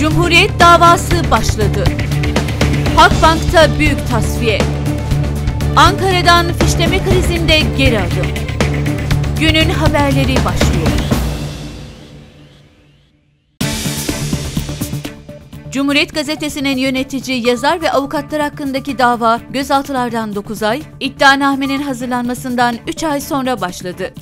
Cumhuriyet davası başladı. Halkbank'ta büyük tasfiye. Ankara'dan fişleme krizinde geri adım. Günün haberleri başlıyor. Cumhuriyet Gazetesi'nin yönetici, yazar ve avukatlar hakkındaki dava gözaltılardan 9 ay, iddianamenin hazırlanmasından 3 ay sonra başladı.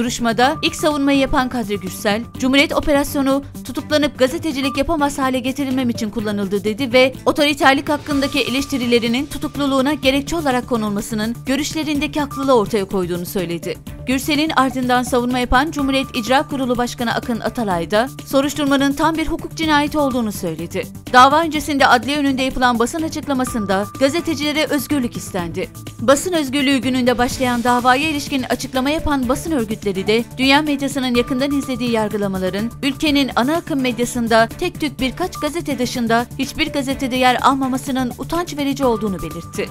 Duruşmada ilk savunmayı yapan Kadri Gürsel, Cumhuriyet operasyonu tutuklanıp gazetecilik yapamaz hale getirilmem için kullanıldı dedi ve otoriterlik hakkındaki eleştirilerinin tutukluluğuna gerekçe olarak konulmasının görüşlerindeki haklılığı ortaya koyduğunu söyledi. Gürsel'in ardından savunma yapan Cumhuriyet İcra Kurulu Başkanı Akın Atalay da soruşturmanın tam bir hukuk cinayeti olduğunu söyledi. Dava öncesinde adliye önünde yapılan basın açıklamasında gazetecilere özgürlük istendi. Basın özgürlüğü gününde başlayan davaya ilişkin açıklama yapan basın örgütleri de dünya medyasının yakından izlediği yargılamaların ülkenin ana akım medyasında tek tük birkaç gazete dışında hiçbir gazetede yer almamasının utanç verici olduğunu belirtti.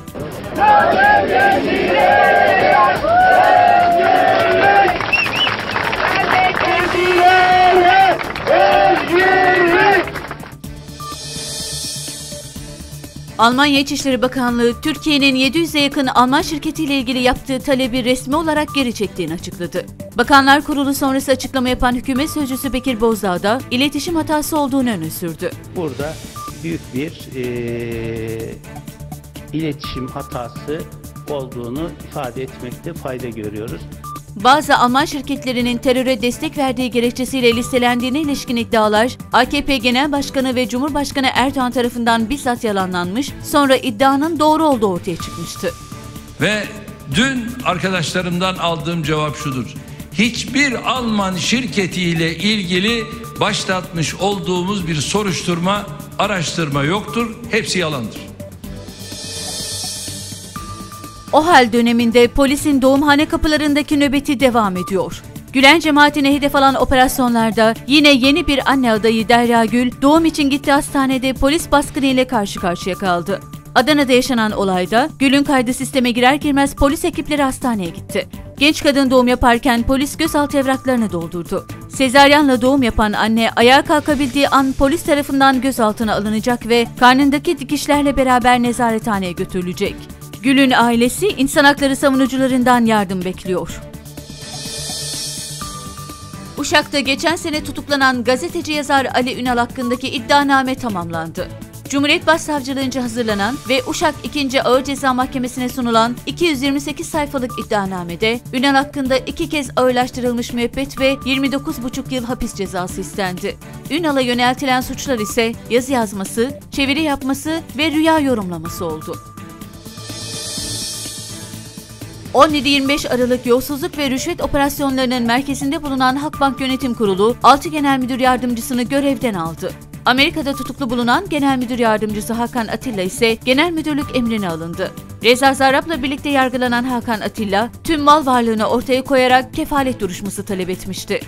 Almanya İçişleri Bakanlığı, Türkiye'nin 700'e yakın Alman şirketiyle ilgili yaptığı talebi resmi olarak geri çektiğini açıkladı. Bakanlar Kurulu sonrası açıklama yapan hükümet sözcüsü Bekir Bozdağ da iletişim hatası olduğunu öne sürdü. Burada büyük bir eee, iletişim hatası olduğunu ifade etmekte fayda görüyoruz. Bazı Alman şirketlerinin teröre destek verdiği gerekçesiyle listelendiğine ilişkin iddialar AKP Genel Başkanı ve Cumhurbaşkanı Erdoğan tarafından bizzat yalanlanmış, sonra iddianın doğru olduğu ortaya çıkmıştı. Ve dün arkadaşlarımdan aldığım cevap şudur. Hiçbir Alman şirketiyle ilgili başlatmış olduğumuz bir soruşturma, araştırma yoktur. Hepsi yalandır. O hal döneminde polisin doğumhane kapılarındaki nöbeti devam ediyor. Gülen cemaatine hedef alan operasyonlarda yine yeni bir anne adayı Derya Gül doğum için gittiği hastanede polis baskını ile karşı karşıya kaldı. Adana'da yaşanan olayda Gül'ün kaydı sisteme girer girmez polis ekipleri hastaneye gitti. Genç kadın doğum yaparken polis gözaltı evraklarını doldurdu. Sezaryenle doğum yapan anne ayağa kalkabildiği an polis tarafından gözaltına alınacak ve karnındaki dikişlerle beraber nezarethaneye götürülecek. Gül'ün ailesi insan hakları savunucularından yardım bekliyor. Uşak'ta geçen sene tutuklanan gazeteci yazar Ali Ünal hakkındaki iddianame tamamlandı. Cumhuriyet Başsavcılığınca hazırlanan ve Uşak 2. Ağır Ceza Mahkemesi'ne sunulan 228 sayfalık iddianamede Ünal hakkında iki kez ağırlaştırılmış müebbet ve 29,5 yıl hapis cezası istendi. Ünal'a yöneltilen suçlar ise yazı yazması, çeviri yapması ve rüya yorumlaması oldu. 17-25 Aralık yolsuzluk ve rüşvet operasyonlarının merkezinde bulunan Halkbank Yönetim Kurulu 6 Genel Müdür Yardımcısını görevden aldı. Amerika'da tutuklu bulunan Genel Müdür Yardımcısı Hakan Atilla ise genel müdürlük emrine alındı. Reza Zarrab'la birlikte yargılanan Hakan Atilla, tüm mal varlığını ortaya koyarak kefalet duruşması talep etmişti.